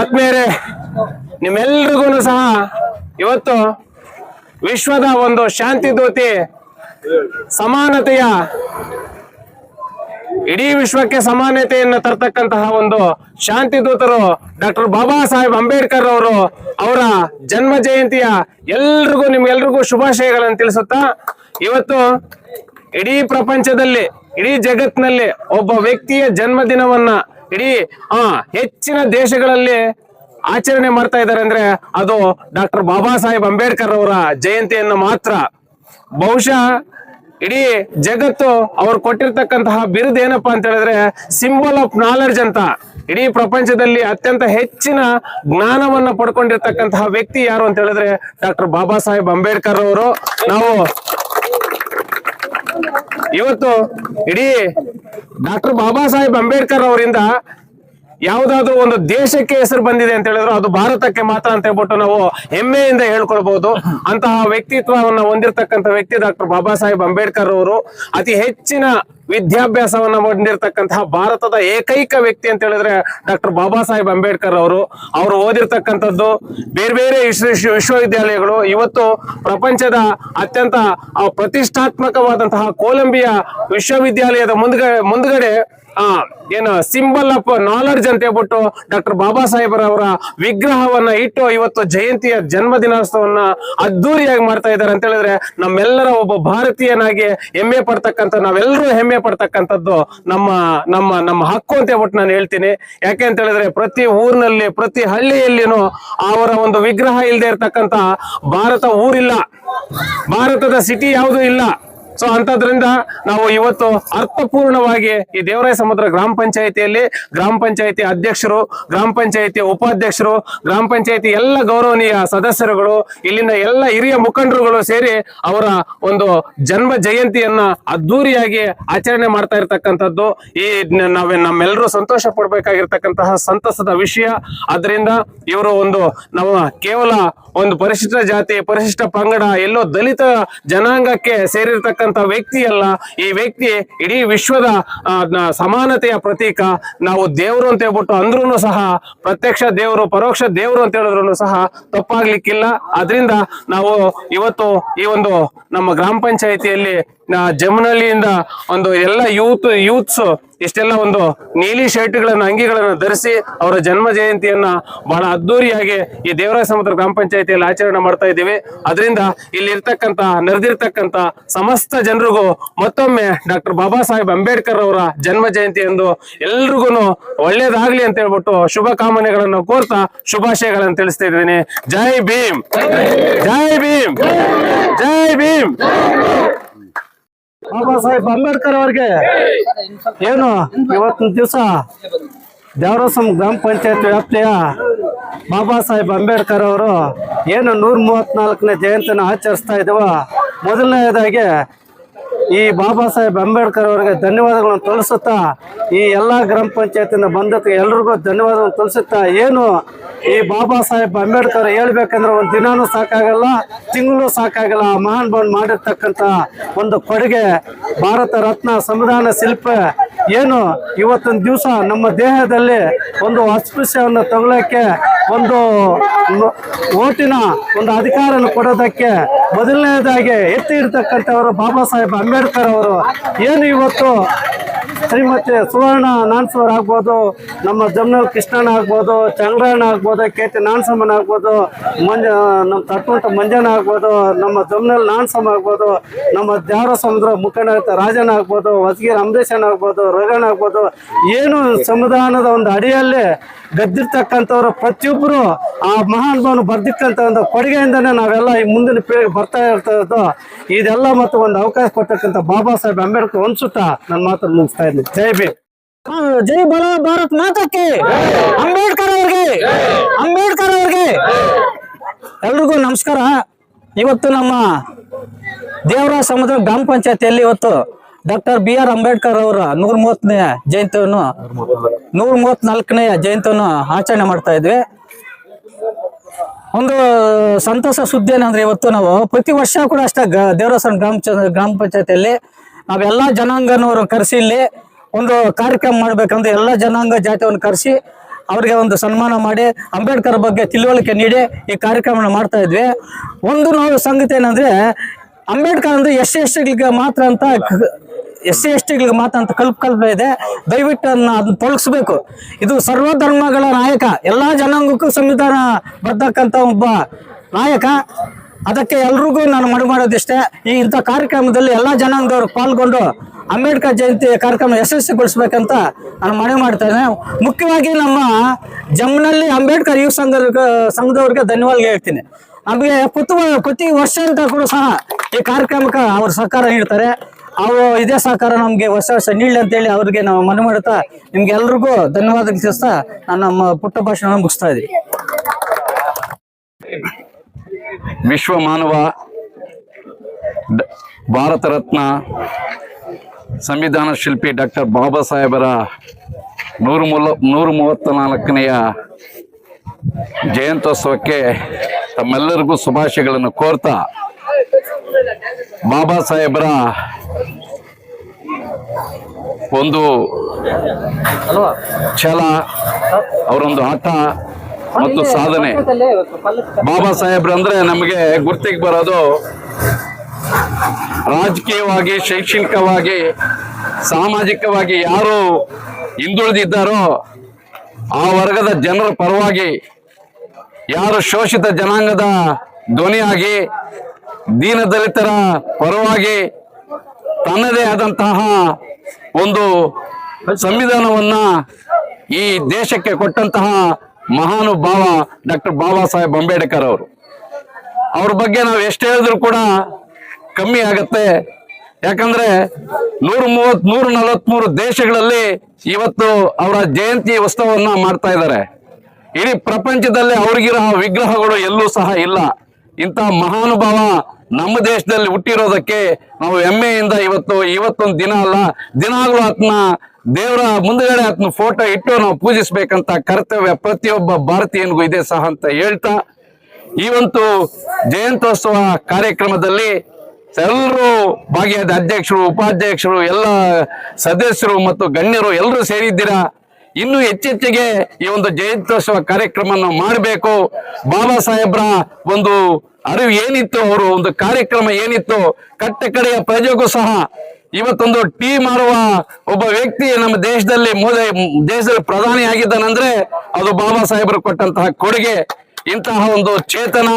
ಆತ್ಮೀಯರೇ, ನಿಮ್ಮೆಲ್ರಿಗೂ ಸಹ ಇವತ್ತು ವಿಶ್ವದ ಒಂದು ಶಾಂತಿ ದೂತಿ ಸಮಾನತೆಯ ಇಡೀ ವಿಶ್ವಕ್ಕೆ ಸಮಾನತೆಯನ್ನು ತರ್ತಕ್ಕಂತಹ ಒಂದು ಶಾಂತಿ ದೂತರು ಡಾಕ್ಟರ್ ಬಾಬಾ ಸಾಹೇಬ್ ಅಂಬೇಡ್ಕರ್ ಅವರು ಅವರ ಜನ್ಮ ಜಯಂತಿಯ ಎಲ್ರಿಗೂ, ನಿಮ್ಗೆಲ್ರಿಗೂ ಶುಭಾಶಯಗಳನ್ನು ತಿಳಿಸುತ್ತಾ, ಇವತ್ತು ಇಡೀ ಪ್ರಪಂಚದಲ್ಲಿ, ಇಡೀ ಜಗತ್ತಿನಲ್ಲಿ ಒಬ್ಬ ವ್ಯಕ್ತಿಯ ಜನ್ಮದಿನವನ್ನ ಇಡೀ, ಆ, ಹೆಚ್ಚಿನ ದೇಶಗಳಲ್ಲಿ ಆಚರಣೆ ಮಾಡ್ತಾ ಇದ್ದಾರೆ ಅಂದ್ರೆ ಅದು ಡಾಕ್ಟರ್ ಬಾಬಾ ಸಾಹೇಬ್ ಅಂಬೇಡ್ಕರ್ ಅವರ ಜಯಂತಿಯನ್ನು ಮಾತ್ರ. ಬಹುಶಃ ಇಡೀ ಜಗತ್ತು ಅವ್ರು ಕೊಟ್ಟಿರ್ತಕ್ಕಂತಹ ಬಿರುದು ಏನಪ್ಪಾ ಅಂತ ಹೇಳಿದ್ರೆ ಸಿಂಬಲ್ ಆಫ್ ನಾಲೆಡ್ಜ್ ಅಂತ. ಇಡೀ ಪ್ರಪಂಚದಲ್ಲಿ ಅತ್ಯಂತ ಹೆಚ್ಚಿನ ಜ್ಞಾನವನ್ನ ಪಡ್ಕೊಂಡಿರ್ತಕ್ಕಂತಹ ವ್ಯಕ್ತಿ ಯಾರು ಅಂತ ಹೇಳಿದ್ರೆ ಡಾಕ್ಟರ್ ಬಾಬಾ ಸಾಹೇಬ್ ಅಂಬೇಡ್ಕರ್ ಅವರು. ನಾವು ಇವತ್ತು ಇಡೀ ಡಾಕ್ಟರ್ ಬಾಬಾ ಸಾಹೇಬ್ ಅಂಬೇಡ್ಕರ್ ಅವರಿಂದ ಯಾವುದಾದ್ರೂ ಒಂದು ದೇಶಕ್ಕೆ ಹೆಸರು ಬಂದಿದೆ ಅಂತ ಹೇಳಿದ್ರು, ಅದು ಭಾರತಕ್ಕೆ ಮಾತ್ರ ಅಂತ ಹೇಳ್ಬಿಟ್ಟು ನಾವು ಹೆಮ್ಮೆಯಿಂದ ಹೇಳ್ಕೊಳ್ಬಹುದು ಅಂತಹ ವ್ಯಕ್ತಿತ್ವವನ್ನು ಹೊಂದಿರತಕ್ಕಂತ ವ್ಯಕ್ತಿ ಡಾಕ್ಟರ್ ಬಾಬಾ ಸಾಹೇಬ್ ಅಂಬೇಡ್ಕರ್ ಅವರು ಅತಿ ಹೆಚ್ಚಿನ ವಿದ್ಯಾಭ್ಯಾಸವನ್ನ ಹೊಂದಿರತಕ್ಕಂತಹ ಭಾರತದ ಏಕೈಕ ವ್ಯಕ್ತಿ ಅಂತ ಹೇಳಿದ್ರೆ ಡಾಕ್ಟರ್ ಬಾಬಾ ಸಾಹೇಬ್ ಅಂಬೇಡ್ಕರ್ ಅವರು. ಅವರು ಓದಿರ್ತಕ್ಕಂಥದ್ದು ಬೇರೆ ಬೇರೆ ವಿಶ್ವ ವಿಶ್ವ- ವಿಶ್ವವಿದ್ಯಾಲಯಗಳು, ಇವತ್ತು ಪ್ರಪಂಚದ ಅತ್ಯಂತ ಪ್ರತಿಷ್ಠಾತ್ಮಕವಾದಂತಹ ಕೊಲಂಬಿಯಾ ವಿಶ್ವವಿದ್ಯಾಲಯದ ಮುಂದ್ಗಡೆ ಮುಂದ್ಗಡೆ ಏನು ಸಿಂಬಲ್ ಆಫ್ ನಾಲೆಡ್ಜ್ ಅಂತ ಹೇಳ್ಬಿಟ್ಟು ಡಾಕ್ಟರ್ ಬಾಬಾ ಸಾಹೇಬರ ಅವರ ವಿಗ್ರಹವನ್ನ ಇಟ್ಟು ಇವತ್ತು ಜಯಂತಿಯ ಜನ್ಮ ದಿನೋತ್ಸವನ್ನ ಅದ್ದೂರಿಯಾಗಿ ಮಾಡ್ತಾ ಇದ್ದಾರೆ ಅಂತ ಹೇಳಿದ್ರೆ ನಮ್ಮೆಲ್ಲರ ಒಬ್ಬ ಭಾರತೀಯನಾಗಿ ಹೆಮ್ಮೆ ಪಡ್ತಕ್ಕಂಥ, ನಾವೆಲ್ಲರೂ ಹೆಮ್ಮೆ ಪಡ್ತಕ್ಕಂಥದ್ದು ನಮ್ಮ ನಮ್ಮ ನಮ್ಮ ಹಕ್ಕು ಅಂತ ಹೇಳ್ಬಿಟ್ಟು ನಾನು ಹೇಳ್ತೀನಿ. ಯಾಕೆ ಅಂತ ಹೇಳಿದ್ರೆ ಪ್ರತಿ ಊರಿನಲ್ಲಿ, ಪ್ರತಿ ಹಳ್ಳಿಯಲ್ಲಿನೂ ಅವರ ಒಂದು ವಿಗ್ರಹ ಇಲ್ಲದೆ ಇರ್ತಕ್ಕಂಥ ಭಾರತ ಊರಿಲ್ಲ. ಭಾರತದ ಸಿಟಿ ಯಾವುದೂ ಇಲ್ಲ. ಸೊ ಅಂತದ್ರಿಂದ ನಾವು ಇವತ್ತು ಅರ್ಥಪೂರ್ಣವಾಗಿ ಈ ದೇವರಾಯ ಸಮುದ್ರ ಗ್ರಾಮ ಪಂಚಾಯತಿಯಲ್ಲಿ ಗ್ರಾಮ ಪಂಚಾಯತಿ ಅಧ್ಯಕ್ಷರು, ಗ್ರಾಮ ಪಂಚಾಯತಿ ಉಪಾಧ್ಯಕ್ಷರು, ಗ್ರಾಮ ಪಂಚಾಯತಿ ಎಲ್ಲ ಗೌರವನೀಯ ಸದಸ್ಯರುಗಳು, ಇಲ್ಲಿನ ಎಲ್ಲ ಹಿರಿಯ ಮುಖಂಡರುಗಳು ಸೇರಿ ಅವರ ಒಂದು ಜನ್ಮ ಜಯಂತಿಯನ್ನ ಅದ್ದೂರಿಯಾಗಿ ಆಚರಣೆ ಮಾಡ್ತಾ ಇರ್ತಕ್ಕಂಥದ್ದು. ಈ ನಾವೇ ನಮ್ಮೆಲ್ಲರೂ ಸಂತೋಷ ಪಡ್ಬೇಕಾಗಿರ್ತಕ್ಕಂತಹ ಸಂತಸದ ವಿಷಯ. ಅದರಿಂದ ಇವರು ಒಂದು ನಮ್ಮ ಕೇವಲ ಒಂದು ಪರಿಶಿಷ್ಟ ಜಾತಿ, ಪರಿಶಿಷ್ಟ ಪಂಗಡ, ಎಲ್ಲೋ ದಲಿತ ಜನಾಂಗಕ್ಕೆ ಸೇರಿರ್ತಕ್ಕಂಥ ವ್ಯಕ್ತಿ ಅಲ್ಲ ಈ ವ್ಯಕ್ತಿ ಇಡೀ ವಿಶ್ವದ ಸಮಾನತೆಯ ಪ್ರತೀಕ. ನಾವು ದೇವರು ಅಂತ ಹೇಳ್ಬಿಟ್ಟು ಅಂದ್ರೂ ಸಹ, ಪ್ರತ್ಯಕ್ಷ ದೇವರು, ಪರೋಕ್ಷ ದೇವರು ಅಂತ ಹೇಳಿದ್ರು ಸಹ ತಪ್ಪಾಗ್ಲಿಕ್ಕಿಲ್ಲ. ಅದರಿಂದ ನಾವು ಇವತ್ತು ಈ ಒಂದು ನಮ್ಮ ಗ್ರಾಮ ಪಂಚಾಯಿತಿಯಲ್ಲಿ ಜಮನಹಳ್ಳಿಯಿಂದ ಒಂದು ಎಲ್ಲ ಯೂತ್, ಯೂತ್ಸ್ ಇಷ್ಟೆಲ್ಲ ಒಂದು ನೀಲಿ ಶರ್ಟ್ಗಳನ್ನು, ಅಂಗಿಗಳನ್ನ ಧರಿಸಿ ಅವರ ಜನ್ಮ ಜಯಂತಿಯನ್ನ ಬಹಳ ಅದ್ದೂರಿಯಾಗಿ ಈ ದೇವರಾಯ ಸಮುದ್ರ ಗ್ರಾಮ ಪಂಚಾಯತಿಯಲ್ಲಿ ಆಚರಣೆ ಮಾಡ್ತಾ ಇದ್ದೀವಿ. ಅದರಿಂದ ಇಲ್ಲಿ ಇರ್ತಕ್ಕಂತ ನೆರೆದಿರ್ತಕ್ಕಂತ ಸಮಸ್ತ ಜನರಿಗೂ ಮತ್ತೊಮ್ಮೆ ಡಾಕ್ಟರ್ ಬಾಬಾ ಸಾಹೇಬ್ ಅಂಬೇಡ್ಕರ್ ಅವರ ಜನ್ಮ ಜಯಂತಿ ಎಂದು ಎಲ್ರಿಗೂ ಒಳ್ಳೇದಾಗ್ಲಿ ಅಂತ ಹೇಳ್ಬಿಟ್ಟು ಶುಭ ಕಾಮನೆಗಳನ್ನು ಕೋರ್ತಾ ಶುಭಾಶಯಗಳನ್ನು ತಿಳಿಸ್ತಾ ಇದ್ದೀನಿ. ಜೈ ಭೀಮ್. ಜೈ ಭೀಮ್. ಜೈ ಭೀಮ್. ಬಾಬಾ ಸಾಹೇಬ್ ಅಂಬೇಡ್ಕರ್ ಅವ್ರಿಗೆ. ಏನು, ಇವತ್ತಿನ ದಿವಸ ದೇವರಸಂ ಗ್ರಾಮ ಪಂಚಾಯತ್ ವ್ಯಾಪ್ತಿಯ ಬಾಬಾ ಸಾಹೇಬ್ ಅಂಬೇಡ್ಕರ್ ಅವರು ಏನು ನೂರ ಮೂವತ್ನಾಲ್ಕನೇ ಜಯಂತಿನ ಆಚರಿಸ್ತಾ ಇದ್ದವೋ. ಮೊದಲನೇದಾಗಿ ಈ ಬಾಬಾ ಸಾಹೇಬ್ ಅಂಬೇಡ್ಕರ್ ಅವರಿಗೆ ಧನ್ಯವಾದಗಳನ್ನು ತಿಳಿಸುತ್ತಾ ಈ ಎಲ್ಲ ಗ್ರಾಮ ಪಂಚಾಯತಿಂದ ಬಂದಕ್ಕೆ ಎಲ್ರಿಗೂ ಧನ್ಯವಾದಗಳನ್ನು ತಿಳಿಸುತ್ತಾ ಏನು ಈ ಬಾಬಾ ಸಾಹೇಬ್ ಅಂಬೇಡ್ಕರ್ ಹೇಳ್ಬೇಕಂದ್ರೆ ಒಂದು ದಿನಾನೂ ಸಾಕಾಗಲ್ಲ, ತಿಂಗಳು ಸಾಕಾಗಲ್ಲ, ಮಹಾನ್ ಬಂದ್ ಮಾಡಿರ್ತಕ್ಕಂಥ ಒಂದು ಕೊಡುಗೆ, ಭಾರತ ರತ್ನ ಸಂವಿಧಾನ ಶಿಲ್ಪ ಏನು ಇವತ್ತಿನ ದಿವಸ ನಮ್ಮ ದೇಹದಲ್ಲಿ ಒಂದು ಅಸ್ಪೃಶ್ಯವನ್ನು ತಗೊಳ್ಳೋಕ್ಕೆ ಒಂದು ಓಟಿನ ಒಂದು ಅಧಿಕಾರನ ಕೊಡೋದಕ್ಕೆ ಮೊದಲನೇದಾಗಿ ಎತ್ತಿ ಇಡ್ತಕ್ಕಂಥವರು ಬಾಬಾ ಸಾಹೇಬ್ ಅಂಬೇಡ್ಕರ್ ಅವರು. ಏನು ಇವತ್ತು ಶ್ರೀಮತಿ ಸುವರ್ಣ ನಾನ್ಸವರ್ ಆಗ್ಬೋದು, ನಮ್ಮ ಜಮ್ನಲ್ ಕೃಷ್ಣಣ್ಣ ಆಗ್ಬೋದು, ಚಂದ್ರಣ್ಣ ಆಗ್ಬೋದು, ಕೆ ಟಿ ನಾನ್ಸಮ್ಮನ ಆಗ್ಬೋದು, ಮಂಜ, ನಮ್ಮ ತಟ್ಟುವಂತ ಮಂಜನ ಆಗ್ಬೋದು, ನಮ್ಮ ಜಮ್ನಲ್ ನಾನ್ಸಮ್ಮ ಆಗ್ಬೋದು, ನಮ್ಮ ದ್ಯಾರ ಸಮುದ್ರ ಮುಖಂಡ ರಾಜನ ಆಗ್ಬೋದು ವಸಗಿರ್ ಅಂಬರೀಷನ್ ಆಗ್ಬೋದು, ರೋಗಣ್ಣ ಆಗ್ಬೋದು, ಏನು ಸಂವಿಧಾನದ ಒಂದು ಅಡಿಯಲ್ಲಿ ಗದ್ದಿರ್ತಕ್ಕಂಥವ್ರು ಪ್ರತಿಯೊಬ್ಬರು ಆ ಮಹಾನ್ ಭಾವನು ಬರ್ದಿಕ್ಕಂಥ ಒಂದು ಕೊಡುಗೆಯಿಂದನೇ ನಾವೆಲ್ಲ ಈ ಮುಂದಿನ ಪೀಳಿಗೆ ಬರ್ತಾ ಇರ್ತದ್ದು ಇದೆಲ್ಲ ಮತ್ತು ಒಂದು ಅವಕಾಶ ಕೊಟ್ಟಕ್ಕಂಥ ಬಾಬಾ ಸಾಹೇಬ್ ಅಂಬೇಡ್ಕರ್ ಅನ್ಸುತ್ತಾ ನನ್ನ ಮಾತನ್ನು ಮುಗಿಸ್ತಾ ಇದ್ದೀನಿ. ಜೈ ಬಿ ಜೈ ಬಲ ಭಾರತ್ ಮಾತಕ್ಕೆ. ಅಂಬೇಡ್ಕರ್ ಅವ್ರಿಗೆ. ಅಂಬೇಡ್ಕರ್ ಅವ್ರಿಗೆ. ಎಲ್ರಿಗೂ ನಮಸ್ಕಾರ. ಇವತ್ತು ನಮ್ಮ ದೇವರ ಸಮುದ್ರ ಗ್ರಾಮ ಪಂಚಾಯತಿಯಲ್ಲಿ ಇವತ್ತು ಡಾಕ್ಟರ್ ಬಿ ಆರ್ ಅಂಬೇಡ್ಕರ್ ಅವರ ನೂರ ಮೂವತ್ತನೇ ಜಯಂತಿಯನ್ನು ನೂರ ಮೂವತ್ನಾಲ್ಕನೇ ಜಯಂತಿಯನ್ನು ಆಚರಣೆ ಮಾಡ್ತಾ ಇದ್ವಿ. ಒಂದು ಸಂತಸ ಸುದ್ದಿ ಏನಂದ್ರೆ ಇವತ್ತು ನಾವು ಪ್ರತಿ ವರ್ಷ ಕೂಡ ಅಷ್ಟೇ ದೇವರಸನ ಗ್ರಾಮ ಗ್ರಾಮ ಪಂಚಾಯತಿಯಲ್ಲಿ ನಾವೆಲ್ಲ ಜನಾಂಗನವರು ಕರೆಸಿ ಇಲ್ಲಿ ಒಂದು ಕಾರ್ಯಕ್ರಮ ಮಾಡ್ಬೇಕಂದ್ರೆ ಎಲ್ಲ ಜನಾಂಗ ಜಾತಿಯನ್ನು ಕರೆಸಿ ಅವರಿಗೆ ಒಂದು ಸನ್ಮಾನ ಮಾಡಿ ಅಂಬೇಡ್ಕರ್ ಬಗ್ಗೆ ತಿಳುವಳಿಕೆ ನೀಡಿ ಈ ಕಾರ್ಯಕ್ರಮ ಮಾಡ್ತಾ ಇದ್ವಿ. ಒಂದು ನಾವು ಸಂಗತಿ ಏನಂದ್ರೆ ಅಂಬೇಡ್ಕರ್ ಅಂದ್ರೆ ಎಸ್ ಎಸ್ಟಿಗಳಿಗೆ ಎಸ್ ಟಿಗಳಿಗೆ ಮಾತ್ರ ಅಂತ ಎಸ್ ಸಿ ಎಸ್ ಟಿಗಳಿಗೆ ಮಾತ್ರ ಅಂತ ಕಲ್ಪ ಕಲ್ಪ ಇದೆ. ದಯವಿಟ್ಟು ಅದನ್ನ ಅದನ್ನ ತೊಳಗಿಸ್ಬೇಕು ಇದು ಸರ್ವ ಧರ್ಮಗಳ ನಾಯಕ. ಎಲ್ಲಾ ಜನಾಂಗಕ್ಕೂ ಸಂವಿಧಾನ ಬರ್ತಕ್ಕಂತ ಒಬ್ಬ ನಾಯಕ. ಅದಕ್ಕೆ ಎಲ್ರಿಗೂ ನಾನು ಮಡು ಮಾಡೋದಿಷ್ಟೇ. ಈ ಇಂಥ ಕಾರ್ಯಕ್ರಮದಲ್ಲಿ ಎಲ್ಲಾ ಜನಾಂಗದವರು ಪಾಲ್ಗೊಂಡು ಅಂಬೇಡ್ಕರ್ ಜಯಂತಿ ಕಾರ್ಯಕ್ರಮ ಯಶಸ್ವಿಗೊಳಿಸ್ಬೇಕಂತ ನಾನು ಮನವಿ ಮಾಡ್ತೇನೆ ಮುಖ್ಯವಾಗಿ ನಮ್ಮ ಜಮ್ನಲ್ಲಿ ಅಂಬೇಡ್ಕರ್ ಯುವ ಸಂಘ ಸಂಘದವ್ರಿಗೆ ಧನ್ಯವಾದ ಹೇಳ್ತೀನಿ. ನಮಗೆ ಪ್ರತಿ ಪ್ರತಿ ವರ್ಷ ಅಂತ ಕೂಡ ಸಹ ಈ ಕಾರ್ಯಕ್ರಮಕ್ಕೆ ಅವ್ರ ಸಹಕಾರ ನೀಡ್ತಾರೆ. ಅವರು ಇದೇ ಸಹಕಾರ ನಮಗೆ ವರ್ಷ ವರ್ಷ ನೀಡಲಿ ಅಂತೇಳಿ ಅವ್ರಿಗೆ ನಾವು ಮನವಿ ಮಾಡುತ್ತಾ ನಿಮ್ಗೆ ಎಲ್ರಿಗೂ ಧನ್ಯವಾದ ತಿಳಿಸ್ತಾ ನಾನು ನಮ್ಮ ಪುಟ್ಟ ಭಾಷಣ ಮುಗಿಸ್ತಾ ಇದ್ದೀನಿ. ವಿಶ್ವ ಮಾನವ ಭಾರತ ರತ್ನ ಸಂವಿಧಾನ ಶಿಲ್ಪಿ ಡಾಕ್ಟರ್ ಬಾಬಾ ಸಾಹೇಬರ ನೂರು ಮೂಲ ನೂರು ಮೂವತ್ತ ನಾಲ್ಕನೆಯ ಜಯಂತ್ಯೋತ್ಸವಕ್ಕೆ ತಮ್ಮೆಲ್ಲರಿಗೂ ಶುಭಾಶಯಗಳನ್ನು ಕೋರ್ತಾ ಬಾಬಾ ಸಾಹೇಬರ ಒಂದು ಛಲ, ಅವರೊಂದು ಹಠ ಮತ್ತು ಸಾಧನೆ. ಬಾಬಾ ಸಾಹೇಬ್ರ ಅಂದ್ರೆ ನಮಗೆ ಗುರ್ತಿಗೆ ಬರೋದು ರಾಜಕೀಯವಾಗಿ, ಶೈಕ್ಷಣಿಕವಾಗಿ, ಸಾಮಾಜಿಕವಾಗಿ ಯಾರು ಹಿಂದುಳಿದಿದ್ದಾರೋ ಆ ವರ್ಗದ ಜನರ ಪರವಾಗಿ ಯಾರು ಶೋಷಿತ ಜನಾಂಗದ ಧ್ವನಿಯಾಗಿ ದೀನದಲಿತರ ಪರವಾಗಿ ತನ್ನದೇ ಆದಂತಹ ಒಂದು ಸಂವಿಧಾನವನ್ನ ಈ ದೇಶಕ್ಕೆ ಕೊಟ್ಟಂತಹ ಮಹಾನುಭಾವ ಡಾಕ್ಟರ್ ಬಾಬಾ ಸಾಹೇಬ್ ಅಂಬೇಡ್ಕರ್ ಅವರು. ಅವ್ರ ಬಗ್ಗೆ ನಾವು ಎಷ್ಟು ಹೇಳಿದ್ರು ಕೂಡ ಕಮ್ಮಿ ಆಗತ್ತೆ. ಯಾಕಂದ್ರೆ ನೂರ ಮೂವತ್ ನೂರ ನಲವತ್ಮೂರು ದೇಶಗಳಲ್ಲಿ ಇವತ್ತು ಅವರ ಜಯಂತಿ ಉತ್ಸವವನ್ನ ಮಾಡ್ತಾ ಇದ್ದಾರೆ. ಇಡೀ ಪ್ರಪಂಚದಲ್ಲಿ ಅವ್ರಿಗಿರೋ ವಿಗ್ರಹಗಳು ಎಲ್ಲೂ ಸಹ ಇಲ್ಲ. ಇಂತಹ ಮಹಾನುಭಾವ ನಮ್ಮ ದೇಶದಲ್ಲಿ ಹುಟ್ಟಿರೋದಕ್ಕೆ ನಾವು ಹೆಮ್ಮೆಯಿಂದ ಇವತ್ತು, ಇವತ್ತೊಂದು ದಿನ ಅಲ್ಲ, ದಿನಾಗ್ಲೂ ಆತನ ದೇವರ ಮುಂದುಗಡೆ ಆತನ ಫೋಟೋ ಇಟ್ಟು ನಾವು ಪೂಜಿಸ್ಬೇಕಂತ ಕರ್ತವ್ಯ ಪ್ರತಿಯೊಬ್ಬ ಭಾರತೀಯನಿಗೂ ಇದೆ ಸಹ ಅಂತ ಹೇಳ್ತಾ, ಈ ಒಂದು ಜಯಂತ್ಯೋತ್ಸವ ಕಾರ್ಯಕ್ರಮದಲ್ಲಿ ಎಲ್ಲರೂ ಭಾಗಿಯಾದ ಅಧ್ಯಕ್ಷರು ಉಪಾಧ್ಯಕ್ಷರು, ಎಲ್ಲ ಸದಸ್ಯರು ಮತ್ತು ಗಣ್ಯರು ಎಲ್ಲರೂ ಸೇರಿದ್ದೀರಾ? ಇನ್ನು ಹೆಚ್ಚೆಚ್ಚಿಗೆ ಈ ಒಂದು ಜಯಂತ್ಯೋತ್ಸವ ಕಾರ್ಯಕ್ರಮ ಮಾಡಬೇಕು. ಬಾಬಾ ಸಾಹೇಬ್ರ ಒಂದು ಅರಿವು ಏನಿತ್ತು ಅವರು, ಒಂದು ಕಾರ್ಯಕ್ರಮ ಏನಿತ್ತು, ಕಟ್ಟ ಕಡೆಯ ಪ್ರಜೆಗೂ ಸಹ ಇವತ್ತೊಂದು ಟೀ ಮಾಡುವ ಒಬ್ಬ ವ್ಯಕ್ತಿ ನಮ್ಮ ದೇಶದಲ್ಲಿ ಮೋದಿ, ದೇಶದಲ್ಲಿ ಪ್ರಧಾನಿ ಆಗಿದ್ದಾನಂದ್ರೆ ಅದು ಬಾಬಾ ಸಾಹೇಬರು ಕೊಟ್ಟಂತಹ ಕೊಡುಗೆ. ಇಂತಹ ಒಂದು ಚೇತನ,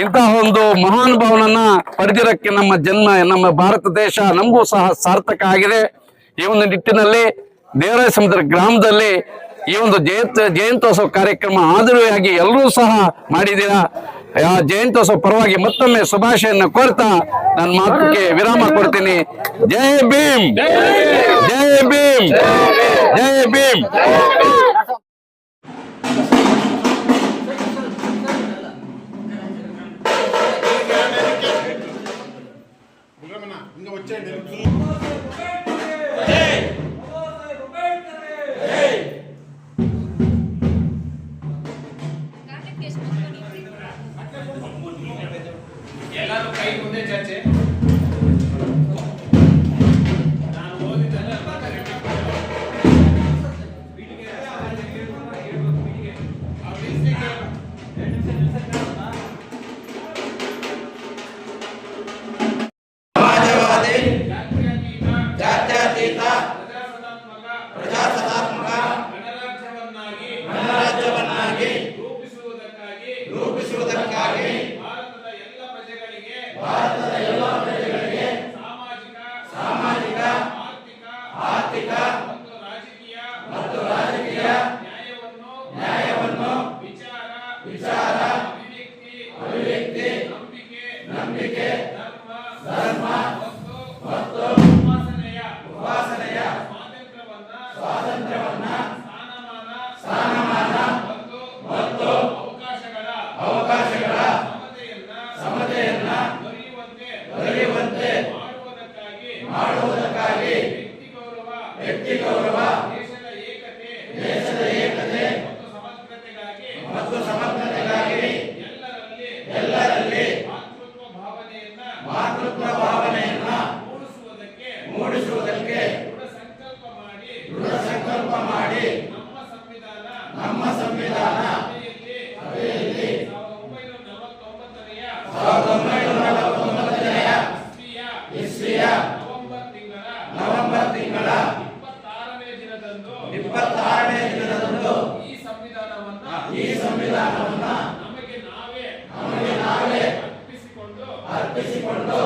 ಇಂತಹ ಒಂದು ಮಹಾನ್ ಭಾವನನ್ನ ಪಡೆದಿರಕ್ಕೆ ನಮ್ಮ ಜನ್ಮ, ನಮ್ಮ ಭಾರತ ದೇಶ ನಮಗೂ ಸಹ ಸಾರ್ಥಕ ಆಗಿದೆ. ಈ ಒಂದು ನಿಟ್ಟಿನಲ್ಲಿ ದೇವರ ಸಮುದ್ರ ಗ್ರಾಮದಲ್ಲಿ ಈ ಒಂದು ಜಯಂತ ಜಯಂತೋತ್ಸವ ಕಾರ್ಯಕ್ರಮ ಆದರೂ ಆಗಿ ಎಲ್ಲರೂ ಸಹ ಮಾಡಿದ್ದೀರಾ? ಆ ಜಯಂತೋತ್ಸವ ಪರವಾಗಿ ಮತ್ತೊಮ್ಮೆ ಶುಭಾಶಯನ್ನು ಕೋರ್ತಾ ನನ್ನ ಮಾತುಗೆ ವಿರಾಮ ಕೊಡ್ತೀನಿ. ಜೈ ಭೀಮ್! ಜೈ ಭೀಮ್! ಜೈ ಭೀಮ್! ರೂಪಿಸುವುದಕ್ಕಾಗಿ ರೂಪಿಸುವುದಕ್ಕಾಗಿ ರೂಪಿಸುವುದಕ್ಕಾಗಿ ಭಾರತದ ಎಲ್ಲ ಪ್ರಜೆಗಳಿಗೆ ಭಾರತದ ಎಲ್ಲ ಪ್ರಜೆಗಳಿಗೆ ಸಾಮಾಜಿಕ ಸಾಮಾಜಿಕ ಆರ್ಥಿಕ ಆರ್ಥಿಕ ಮತ್ತು ರಾಜಕೀಯ ಮತ್ತು ರಾಜಕೀಯ ನ್ಯಾಯವನ್ನು ನ್ಯಾಯವನ್ನು ವಿಚಾರ ವಿಚಾರ ಅಭಿವ್ಯಕ್ತಿ ಅಭಿವ್ಯಕ್ತಿ ನಂಬಿಕೆ ನಂಬಿಕೆ ಧರ್ಮ Give பேசிக்கொண்டோம்